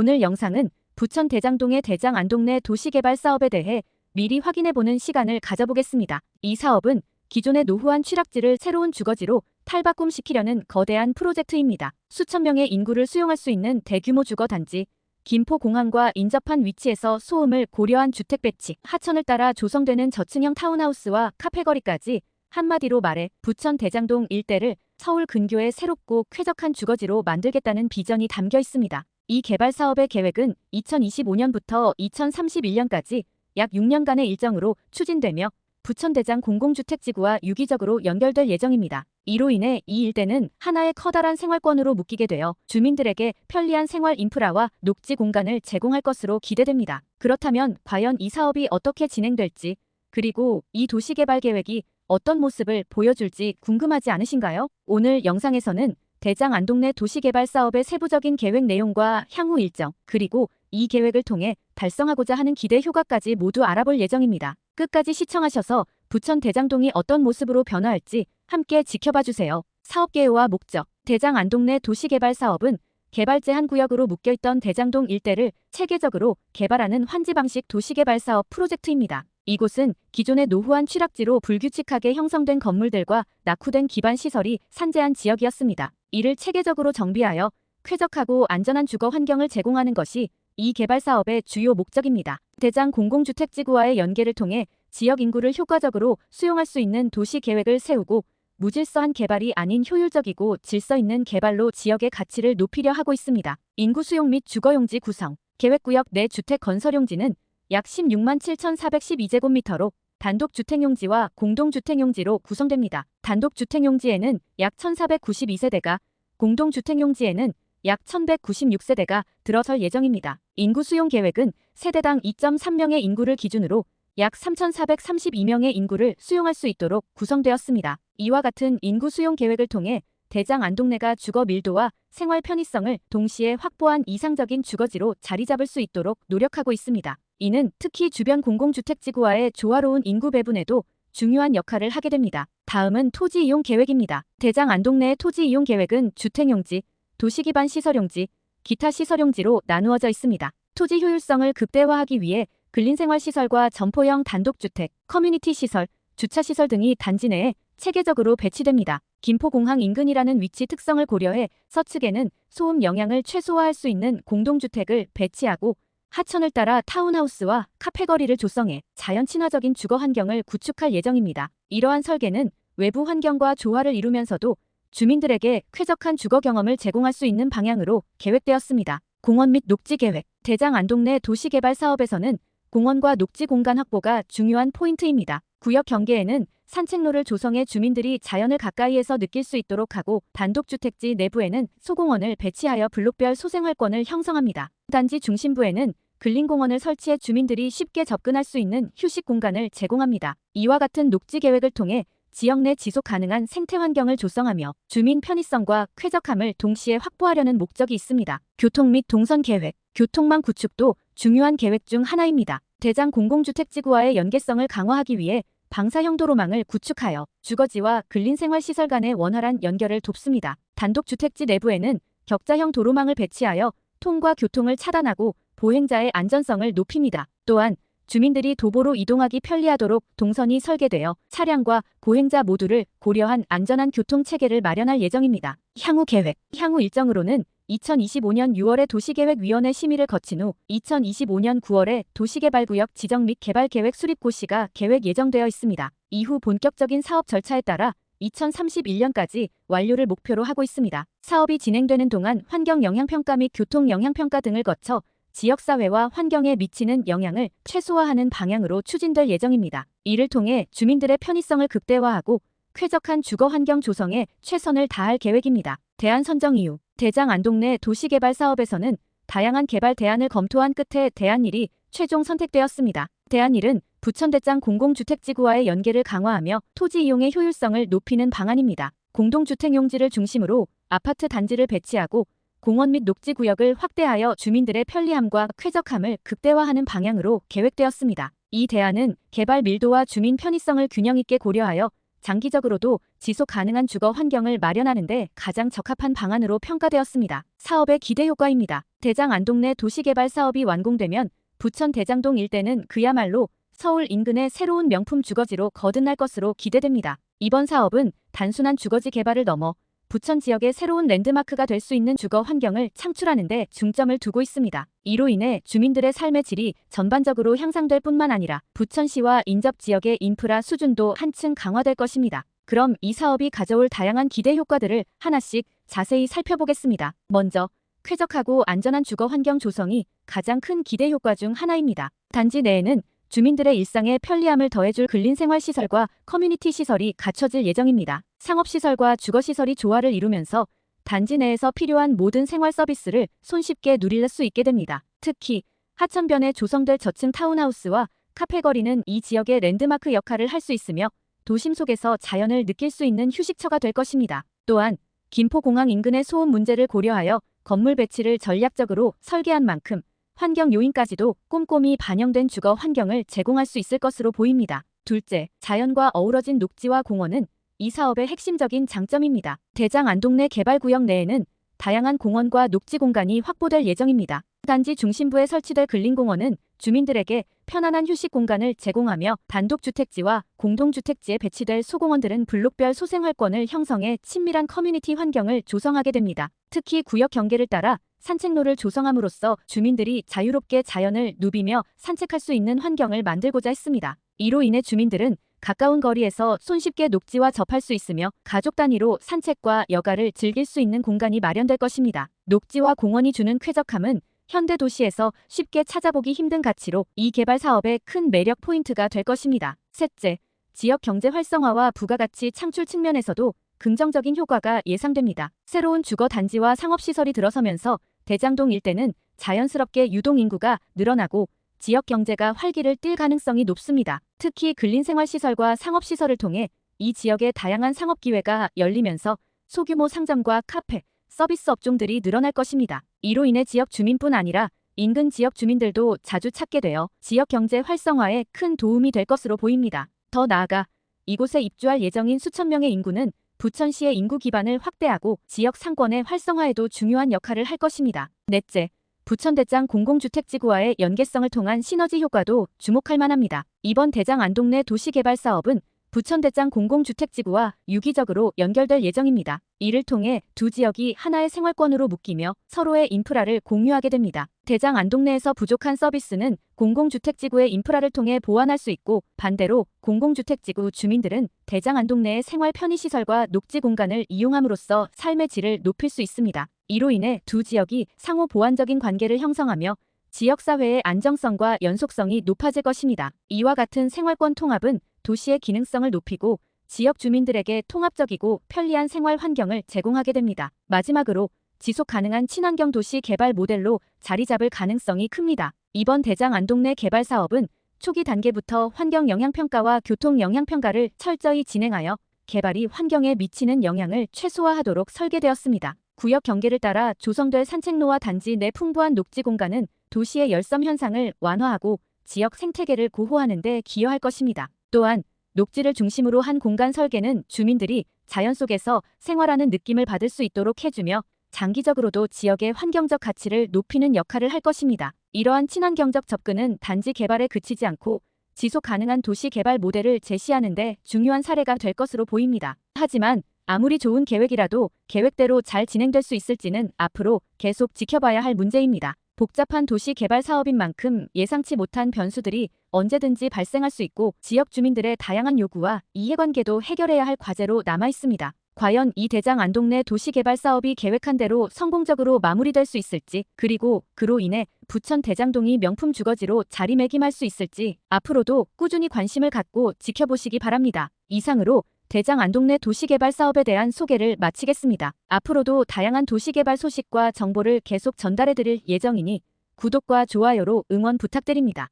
오늘 영상은 부천 대장동의 대장 안동내 도시개발 사업에 대해 미리 확인해보는 시간을 가져보겠습니다. 이 사업은 기존의 노후한 취락지를 새로운 주거지로 탈바꿈시키려는 거대한 프로젝트입니다. 수천 명의 인구를 수용할 수 있는 대규모 주거단지, 김포공항과 인접한 위치에서 소음을 고려한 주택 배치, 하천을 따라 조성되는 저층형 타운하우스와 카페거리까지 한마디로 말해 부천 대장동 일대를 서울 근교의 새롭고 쾌적한 주거지로 만들겠다는 비전이 담겨 있습니다. 이 개발 사업의 계획은 2025년부터 2031년까지 약 6년간의 일정으로 추진되며 부천대장 공공주택지구와 유기적으로 연결될 예정입니다. 이로 인해 이 일대는 하나의 커다란 생활권으로 묶이게 되어 주민들에게 편리한 생활 인프라와 녹지 공간을 제공할 것으로 기대됩니다. 그렇다면 과연 이 사업이 어떻게 진행될지 그리고 이 도시개발 계획이 어떤 모습을 보여줄지 궁금하지 않으신가요? 오늘 영상에서는 대장 안동내 도시개발 사업의 세부적인 계획 내용과 향후 일정, 그리고 이 계획을 통해 달성하고자 하는 기대 효과까지 모두 알아볼 예정입니다. 끝까지 시청하셔서 부천 대장동이 어떤 모습으로 변화할지 함께 지켜봐 주세요. 사업 개요와 목적 대장 안동내 도시개발 사업은 개발 제한 구역으로 묶여있던 대장동 일대를 체계적으로 개발하는 환지 방식 도시개발 사업 프로젝트입니다. 이곳은 기존의 노후한 취락지로 불규칙하게 형성된 건물들과 낙후된 기반 시설이 산재한 지역이었습니다. 이를 체계적으로 정비하여 쾌적하고 안전한 주거 환경을 제공하는 것이 이 개발 사업의 주요 목적입니다. 대장 공공주택지구와의 연계를 통해 지역 인구를 효과적으로 수용할 수 있는 도시 계획을 세우고 무질서한 개발이 아닌 효율적이고 질서 있는 개발로 지역의 가치를 높이려 하고 있습니다. 인구 수용 및 주거용지 구성, 계획구역 내 주택 건설용지는 약 16만 7,412제곱미터로 단독주택용지와 공동주택용지로 구성됩니다. 단독주택용지에는 약 1,492세대가, 공동주택용지에는 약 1,196세대가 들어설 예정입니다. 인구 수용 계획은 세대당 2.3명의 인구를 기준으로 약 3,432명의 인구를 수용할 수 있도록 구성되었습니다. 이와 같은 인구 수용 계획을 통해 대장 안동내가 주거 밀도와 생활 편의성을 동시에 확보한 이상적인 주거지로 자리 잡을 수 있도록 노력하고 있습니다. 이는 특히 주변 공공주택지구와의 조화로운 인구 배분에도 중요한 역할을 하게 됩니다. 다음은 토지 이용 계획입니다. 대장 안동 내의 토지 이용 계획은 주택용지, 도시기반 시설용지, 기타 시설용지로 나누어져 있습니다. 토지 효율성을 극대화하기 위해 근린생활시설과 점포형 단독주택, 커뮤니티 시설, 주차시설 등이 단지 내에 체계적으로 배치됩니다. 김포공항 인근이라는 위치 특성을 고려해 서측에는 소음 영향을 최소화할 수 있는 공동주택을 배치하고 하천을 따라 타운하우스와 카페거리를 조성해 자연 친화적인 주거 환경을 구축할 예정입니다. 이러한 설계는 외부 환경과 조화를 이루면서도 주민들에게 쾌적한 주거 경험을 제공할 수 있는 방향으로 계획되었습니다. 공원 및 녹지 계획 대장 안동내 도시개발 사업에서는 공원과 녹지 공간 확보가 중요한 포인트입니다. 구역 경계에는 산책로를 조성해 주민들이 자연을 가까이에서 느낄 수 있도록 하고 단독주택지 내부에는 소공원을 배치하여 블록별 소생활권을 형성합니다. 단지 중심부에는 근린공원을 설치해 주민들이 쉽게 접근할 수 있는 휴식 공간을 제공합니다. 이와 같은 녹지 계획을 통해 지역 내 지속 가능한 생태 환경을 조성하며 주민 편의성과 쾌적함을 동시에 확보하려는 목적이 있습니다. 교통 및 동선 계획, 교통망 구축도 중요한 계획 중 하나입니다. 대장 공공주택지구와의 연계성을 강화하기 위해 방사형 도로망을 구축하여 주거지와 근린생활시설 간의 원활한 연결을 돕습니다. 단독주택지 내부에는 격자형 도로망을 배치하여 통과 교통을 차단하고 보행자의 안전성을 높입니다. 또한 주민들이 도보로 이동하기 편리하도록 동선이 설계되어 차량과 보행자 모두를 고려한 안전한 교통체계를 마련할 예정입니다. 향후 계획 향후 일정으로는 2025년 6월에 도시계획위원회 심의를 거친 후 2025년 9월에 도시개발구역 지정 및 개발계획 수립 고시가 계획 예정되어 있습니다. 이후 본격적인 사업 절차에 따라 2031년까지 완료를 목표로 하고 있습니다. 사업이 진행되는 동안 환경영향평가 및 교통영향평가 등을 거쳐 지역사회와 환경에 미치는 영향을 최소화하는 방향으로 추진될 예정입니다. 이를 통해 주민들의 편의성을 극대화하고 쾌적한 주거 환경 조성에 최선을 다할 계획입니다. 대안 선정 이후 대장 안동 내 도시개발 사업에서는 다양한 개발 대안을 검토한 끝에 대안일이 최종 선택되었습니다. 대안일은 부천대장 공공주택지구와의 연계를 강화하며 토지 이용의 효율성을 높이는 방안입니다. 공동주택 용지를 중심으로 아파트 단지를 배치하고 공원 및 녹지 구역을 확대하여 주민들의 편리함과 쾌적함을 극대화하는 방향으로 계획되었습니다. 이 대안은 개발 밀도와 주민 편의성을 균형 있게 고려하여 장기적으로도 지속 가능한 주거 환경을 마련하는 데 가장 적합한 방안으로 평가되었습니다. 사업의 기대 효과입니다. 대장 안동내 도시개발 사업이 완공되면 부천 대장동 일대는 그야말로 서울 인근의 새로운 명품 주거지로 거듭날 것으로 기대됩니다. 이번 사업은 단순한 주거지 개발을 넘어 부천 지역의 새로운 랜드마크가 될 수 있는 주거 환경을 창출하는 데 중점을 두고 있습니다. 이로 인해 주민들의 삶의 질이 전반적으로 향상될 뿐만 아니라 부천시와 인접 지역의 인프라 수준도 한층 강화될 것입니다. 그럼 이 사업이 가져올 다양한 기대 효과들을 하나씩 자세히 살펴보겠습니다. 먼저 쾌적하고 안전한 주거 환경 조성이 가장 큰 기대 효과 중 하나입니다. 단지 내에는 주민들의 일상에 편리함을 더해줄 근린생활시설과 커뮤니티 시설이 갖춰질 예정입니다. 상업시설과 주거시설이 조화를 이루면서 단지 내에서 필요한 모든 생활 서비스를 손쉽게 누릴 수 있게 됩니다. 특히 하천변에 조성될 저층 타운하우스와 카페거리는 이 지역의 랜드마크 역할을 할 수 있으며 도심 속에서 자연을 느낄 수 있는 휴식처가 될 것입니다. 또한 김포공항 인근의 소음 문제를 고려하여 건물 배치를 전략적으로 설계한 만큼 환경 요인까지도 꼼꼼히 반영된 주거 환경을 제공할 수 있을 것으로 보입니다. 둘째, 자연과 어우러진 녹지와 공원은 이 사업의 핵심적인 장점입니다. 대장 안동내 개발구역 내에는 다양한 공원과 녹지 공간이 확보될 예정입니다. 단지 중심부에 설치될 근린공원은 주민들에게 편안한 휴식 공간을 제공하며 단독주택지와 공동주택지에 배치될 소공원들은 블록별 소생활권을 형성해 친밀한 커뮤니티 환경을 조성하게 됩니다. 특히 구역 경계를 따라 산책로를 조성함으로써 주민들이 자유롭게 자연을 누비며 산책할 수 있는 환경을 만들고자 했습니다. 이로 인해 주민들은 가까운 거리에서 손쉽게 녹지와 접할 수 있으며 가족 단위로 산책과 여가를 즐길 수 있는 공간이 마련될 것입니다. 녹지와 공원이 주는 쾌적함은 현대 도시에서 쉽게 찾아보기 힘든 가치로 이 개발 사업의 큰 매력 포인트가 될 것입니다. 셋째, 지역 경제 활성화와 부가가치 창출 측면에서도 긍정적인 효과가 예상됩니다. 새로운 주거 단지와 상업시설이 들어서면서 대장동 일대는 자연스럽게 유동 인구가 늘어나고 지역 경제가 활기를 띨 가능성이 높습니다. 특히 근린생활시설과 상업시설을 통해 이 지역의 다양한 상업 기회가 열리면서 소규모 상점과 카페, 서비스 업종들이 늘어날 것입니다. 이로 인해 지역 주민뿐 아니라 인근 지역 주민들도 자주 찾게 되어 지역 경제 활성화에 큰 도움이 될 것으로 보입니다. 더 나아가 이곳에 입주할 예정인 수천 명의 인구는 부천시의 인구 기반을 확대하고 지역 상권의 활성화에도 중요한 역할을 할 것입니다. 넷째, 부천대장 공공주택지구와의 연계성을 통한 시너지 효과도 주목할 만합니다. 이번 대장 안동 내 도시개발 사업은 부천대장 공공주택지구와 유기적으로 연결될 예정입니다. 이를 통해 두 지역이 하나의 생활권으로 묶이며 서로의 인프라를 공유하게 됩니다. 대장 안동 내에서 부족한 서비스는 공공주택지구의 인프라를 통해 보완할 수 있고 반대로 공공주택지구 주민들은 대장 안동 내의 생활 편의시설과 녹지 공간을 이용함으로써 삶의 질을 높일 수 있습니다. 이로 인해 두 지역이 상호 보완적인 관계를 형성하며 지역사회의 안정성과 연속성이 높아질 것입니다. 이와 같은 생활권 통합은 도시의 기능성을 높이고 지역 주민들에게 통합적이고 편리한 생활 환경을 제공하게 됩니다. 마지막으로 지속 가능한 친환경 도시 개발 모델로 자리 잡을 가능성이 큽니다. 이번 대장 안동내 개발 사업은 초기 단계부터 환경 영향 평가와 교통 영향 평가를 철저히 진행하여 개발이 환경에 미치는 영향을 최소화하도록 설계되었습니다. 구역 경계를 따라 조성될 산책로와 단지 내 풍부한 녹지 공간은 도시의 열섬 현상을 완화하고 지역 생태계를 고호하는 데 기여할 것입니다. 또한 녹지를 중심으로 한 공간 설계는 주민들이 자연 속에서 생활하는 느낌을 받을 수 있도록 해주며 장기적으로도 지역의 환경적 가치를 높이는 역할을 할 것입니다. 이러한 친환경적 접근은 단지 개발에 그치지 않고 지속 가능한 도시 개발 모델을 제시하는 데 중요한 사례가 될 것으로 보입니다. 하지만 아무리 좋은 계획이라도 계획대로 잘 진행될 수 있을지는 앞으로 계속 지켜봐야 할 문제입니다. 복잡한 도시 개발 사업인 만큼 예상치 못한 변수들이 언제든지 발생할 수 있고 지역 주민들의 다양한 요구와 이해관계도 해결해야 할 과제로 남아 있습니다. 과연 이 대장 안동내 도시개발 사업이 계획한 대로 성공적으로 마무리될 수 있을지 그리고 그로 인해 부천 대장동이 명품 주거지로 자리매김할 수 있을지 앞으로도 꾸준히 관심을 갖고 지켜보시기 바랍니다. 이상으로 대장 안동내 도시개발 사업에 대한 소개를 마치겠습니다. 앞으로도 다양한 도시개발 소식과 정보를 계속 전달해드릴 예정이니 구독과 좋아요로 응원 부탁드립니다.